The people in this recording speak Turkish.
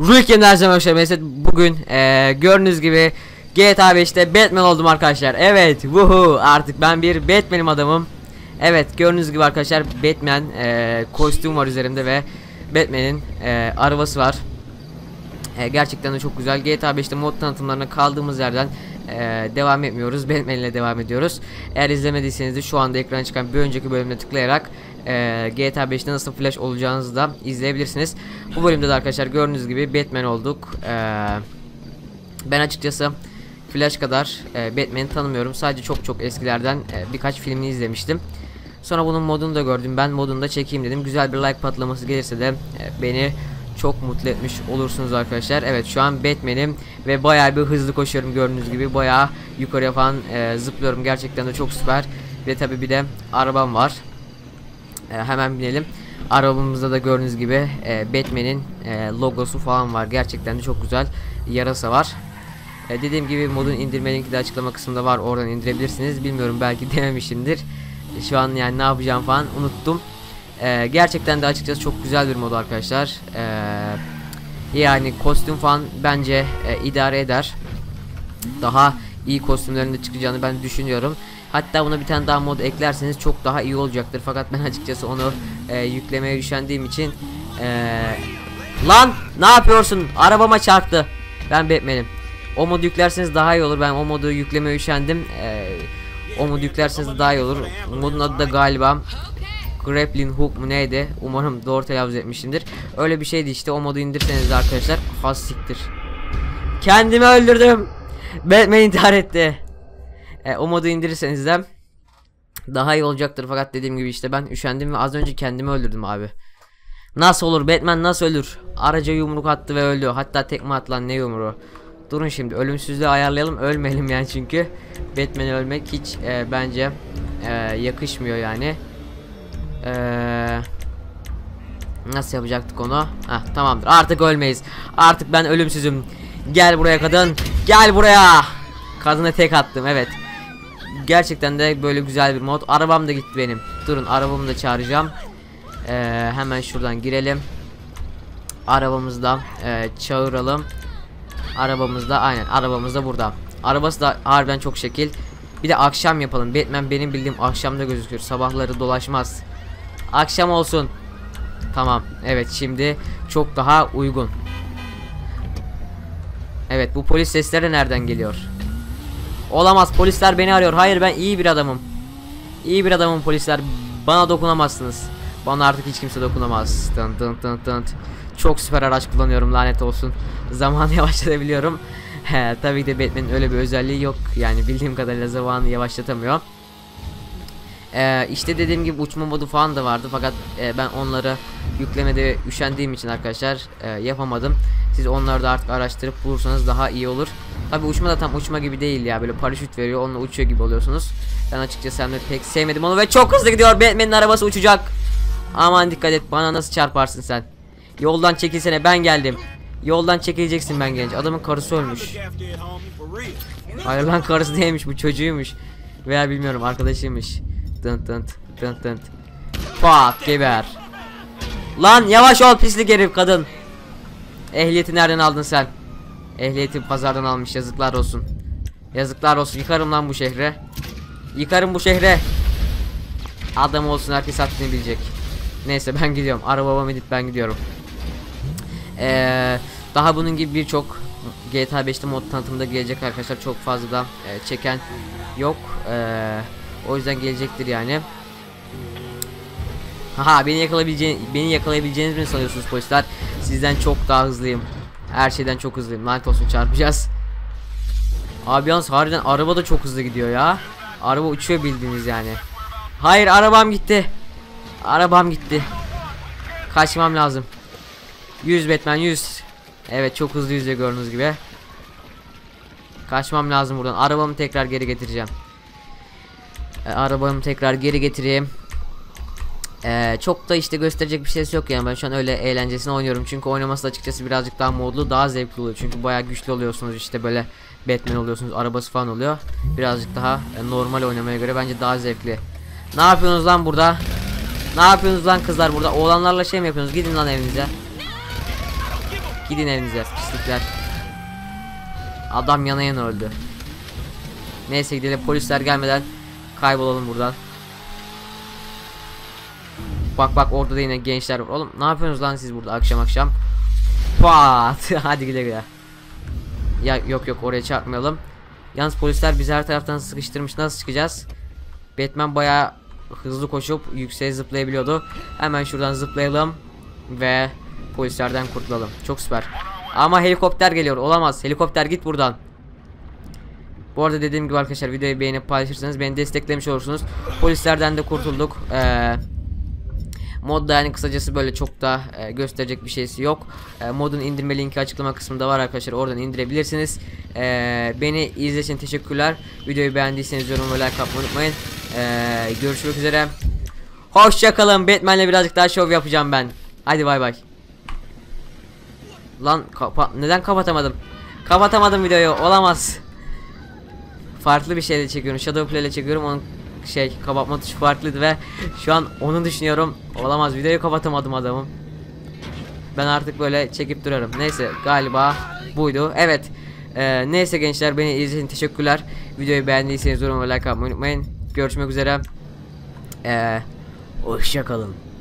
Ruiken Dersem Mesela bugün eee gördüğünüz gibi GTA 5'te Batman oldum arkadaşlar. Evet, wuhu artık ben bir Batman'im adamım. Evet, gördüğünüz gibi arkadaşlar Batman eee kostüm var üzerimde ve Batman'in eee arabası var. Eee, gerçekten de çok güzel. GTA 5'te mod tanıtımlarına kaldığımız yerden eee, devam etmiyoruz. Batman ile devam ediyoruz. Eğer izlemediyseniz de şu anda ekrana çıkan bir önceki bölümüne tıklayarak eee, GTA 5'te nasıl flash olacağınızı da izleyebilirsiniz. Bu bölümde de arkadaşlar gördüğünüz gibi Batman olduk. Eee ben açıkçası Flash kadar e, Batman'i tanımıyorum. Sadece çok çok eskilerden e, birkaç filmini izlemiştim. Sonra bunun modunu da gördüm. Ben modunu da çekeyim dedim. Güzel bir like patlaması gelirse de e, beni çok mutlu etmiş olursunuz arkadaşlar. Evet şu an Batman'im ve bayağı bir hızlı koşuyorum gördüğünüz gibi. Bayağı yukarıya falan e, zıplıyorum. Gerçekten de çok süper. Ve tabi bir de arabam var. E, hemen binelim. Arabamızda da gördüğünüz gibi e, Batman'in e, logosu falan var. Gerçekten de çok güzel yarasa var. E, dediğim gibi modun indirme linki de açıklama kısmında var. Oradan indirebilirsiniz. Bilmiyorum belki denemişimdir. E, şu an yani ne yapacağım falan unuttum. E, gerçekten de açıkçası çok güzel bir mod arkadaşlar. E, yani kostüm falan bence e, idare eder. Daha iyi kostümlerin de çıkacağını ben düşünüyorum. Hatta buna bir tane daha mod eklerseniz çok daha iyi olacaktır. Fakat ben açıkçası onu e, yüklemeye üşendiğim için e, Lan ne yapıyorsun? Arabama çarptı. Ben Batman'im. O modu yüklerseniz daha iyi olur. Ben o modu yüklemeye üşendim. E, o modu yüklerseniz daha iyi olur. Modun adı da galiba Grappling Hook mu neydi? Umarım doğru telaffuz etmişimdir. Öyle bir şeydi işte. O modu indirseniz arkadaşlar has. Kendimi öldürdüm. Batman intihar etti. E, o modu indirirseniz de daha iyi olacaktır fakat dediğim gibi işte ben üşendim ve az önce kendimi öldürdüm abi. Nasıl olur Batman nasıl ölür? Araca yumruk attı ve öldü. Hatta tekme atılan ne yumruğu? Durun şimdi ölümsüzlüğü ayarlayalım ölmeyelim yani çünkü Batman'e ölmek hiç e, bence e, yakışmıyor yani. Eee Nasıl yapacaktık onu? Heh, tamamdır. Artık ölmeyiz. Artık ben ölümsüzüm. Gel buraya kadın. Gel buraya. Kadına tek attım. Evet. Gerçekten de böyle güzel bir mod. Arabam da gitti benim. Durun arabamı da çağıracağım. Ee, hemen şuradan girelim. Arabamızı da e, çağıralım. Arabamız da aynen arabamız da burada. Arabası da harbiden çok şekil. Bir de akşam yapalım. Batman benim bildiğim akşamda gözükür. Sabahları dolaşmaz. Akşam olsun. Tamam. Evet şimdi çok daha uygun. Evet bu polis sesleri nereden geliyor? Olamaz polisler beni arıyor. Hayır ben iyi bir adamım. İyi bir adamım polisler. Bana dokunamazsınız. Bana artık hiç kimse dokunamaz. Dın dın dın dın. Çok süper araç kullanıyorum lanet olsun. Zamanı yavaşlatabiliyorum. Tabii de Batman'in öyle bir özelliği yok. Yani bildiğim kadarıyla zamanı yavaşlatamıyor. Ee, işte dediğim gibi uçma modu falan da vardı fakat e, ben onları yüklemede üşendiğim için arkadaşlar e, yapamadım. Siz onları da artık araştırıp bulursanız daha iyi olur. Tabi uçma da tam uçma gibi değil ya böyle paraşüt veriyor onunla uçuyor gibi oluyorsunuz. Ben açıkçası hem de pek sevmedim onu ve çok hızlı gidiyor Batman'in arabası uçacak. Aman dikkat et bana nasıl çarparsın sen. Yoldan çekilsene ben geldim. Yoldan çekileceksin ben gelince. Adamın karısı ölmüş. Hayır karısı değilmiş bu çocuğuymuş. Veya bilmiyorum arkadaşıymış. Dın dın dın dın. Pat geber. Lan yavaş ol pislik herif kadın. Ehliyeti nereden aldın sen? Ehliyeti pazardan almış yazıklar olsun. Yazıklar olsun yıkarım lan bu şehre. Yıkarım bu şehre. Adam olsun herkes haddini bilecek. Neyse ben gidiyorum. Arabama binip ben gidiyorum. Ee, daha bunun gibi birçok GTA 5'te mod tanıtımında gelecek arkadaşlar. Çok fazla da e, çeken yok. Ee, o yüzden gelecektir yani. Haha beni yakalayabileceğiniz beni yakalayabileceğiniz mi sanıyorsunuz polisler? Sizden çok daha hızlıyım. Her şeyden çok hızlıyım. Lanet olsun çarpacağız. Abi yalnız harbiden araba da çok hızlı gidiyor ya. Araba uçuyor bildiğiniz yani. Hayır arabam gitti. Arabam gitti. Kaçmam lazım. 100 Batman 100. Evet çok hızlı yüzde gördüğünüz gibi. Kaçmam lazım buradan. Arabamı tekrar geri getireceğim. E, arabamı tekrar geri getireyim. Ee, çok da işte gösterecek bir şey yok yani. Ben şu an öyle eğlencesine oynuyorum. Çünkü oynaması da açıkçası birazcık daha modlu daha zevkli oluyor. Çünkü bayağı güçlü oluyorsunuz. İşte böyle Batman oluyorsunuz arabası falan oluyor. Birazcık daha e, normal oynamaya göre bence daha zevkli. Ne yapıyorsunuz lan burada? Ne yapıyorsunuz lan kızlar burada? Oğlanlarla şey mi yapıyorsunuz? Gidin lan evinize. Gidin evinize pislikler. Adam yana öldü. Neyse gidelim polisler gelmeden kaybolalım buradan. Bak bak orada da yine gençler var. Oğlum ne yapıyorsunuz lan siz burada akşam akşam? Pat. Hadi güle güle. Ya yok yok oraya çarpmayalım. Yalnız polisler bizi her taraftan sıkıştırmış. Nasıl çıkacağız? Batman bayağı hızlı koşup yükseğe zıplayabiliyordu. Hemen şuradan zıplayalım ve polislerden kurtulalım. Çok süper. Ama helikopter geliyor. Olamaz. Helikopter git buradan. Bu arada dediğim gibi arkadaşlar videoyu beğenip paylaşırsanız beni desteklemiş olursunuz. Polislerden de kurtulduk. Ee, modda yani kısacası böyle çok da e, gösterecek bir şeysi yok. E, modun indirme linki açıklama kısmında var arkadaşlar. Oradan indirebilirsiniz. E, beni izlediğiniz teşekkürler. Videoyu beğendiyseniz yorum ve like atmayı unutmayın. E, görüşmek üzere. Hoşçakalın. Batman'le birazcık daha şov yapacağım ben. Hadi bay bay. Lan kapa neden kapatamadım? Kapatamadım videoyu. Olamaz. Farklı bir şeyle çekiyorum. Shadowplay ile çekiyorum. Onun şey kapatma tuşu farklıydı ve şu an onu düşünüyorum. Olamaz videoyu kapatamadım adamım. Ben artık böyle çekip durarım. Neyse galiba buydu. Evet. Ee, neyse gençler beni izlediğiniz teşekkürler. Videoyu beğendiyseniz yorum ve like atmayı unutmayın. Görüşmek üzere. Ee, hoşçakalın.